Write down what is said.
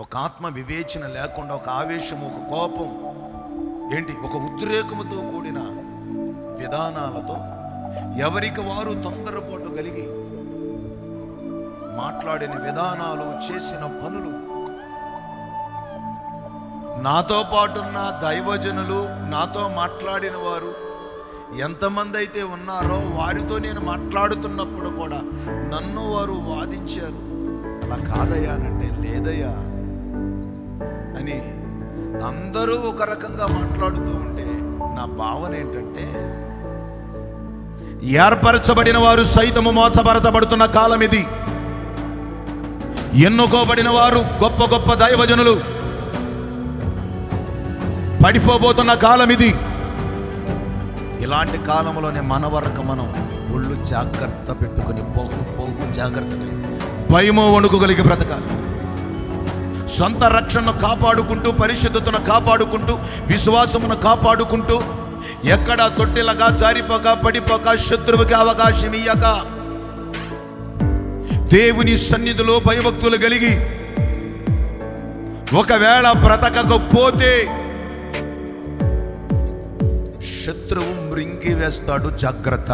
ఒక ఆత్మ వివేచన లేకుండా ఒక ఆవేశం ఒక కోపం ఏంటి? ఒక ఉద్రేకముతో కూడిన విధానాలతో ఎవరికి వారు తొందరపాటు కలిగి మాట్లాడిన విధానాలు చేసిన పనులు నాతో పాటున్న దైవజనులు నాతో మాట్లాడిన వారు ఎంతమంది అయితే ఉన్నారో వారితో నేను మాట్లాడుతున్నప్పుడు కూడా నన్ను వారు వాదించారు. అలా కాదయ్యానంటే లేదయ్యా. అని అందరూ ఒక రకంగా మాట్లాడుతూ ఉంటే నా భావన ఏంటంటే ఏర్పరచబడిన వారు సైతము మోసపరచబడుతున్న కాలం ఇది. ఎన్నుకోబడిన వారు గొప్ప గొప్ప దైవజనులు. పడిపోబోతున్న కాలం ఇది. ఇలాంటి కాలంలోనే మన వరకు మనం ఒళ్ళు జాగ్రత్త పెట్టుకుని బహు బహు జాగ్రత్త కలిగి భయమో వణుకు కలిగి బ్రతకాలి. సొంత రక్షణను కాపాడుకుంటూ పరిశుద్ధతను కాపాడుకుంటూ విశ్వాసమును కాపాడుకుంటూ ఎక్కడ తొట్టిలగా జారిపోక పడిపోక శత్రువుకి అవకాశం ఇయ్యక. దేవుని సన్నిధిలో భయభక్తులు కలిగి ఒకవేళ బ్రతకకపోతే శత్రువు మృంగి వేస్తాడు జాగ్రత్త.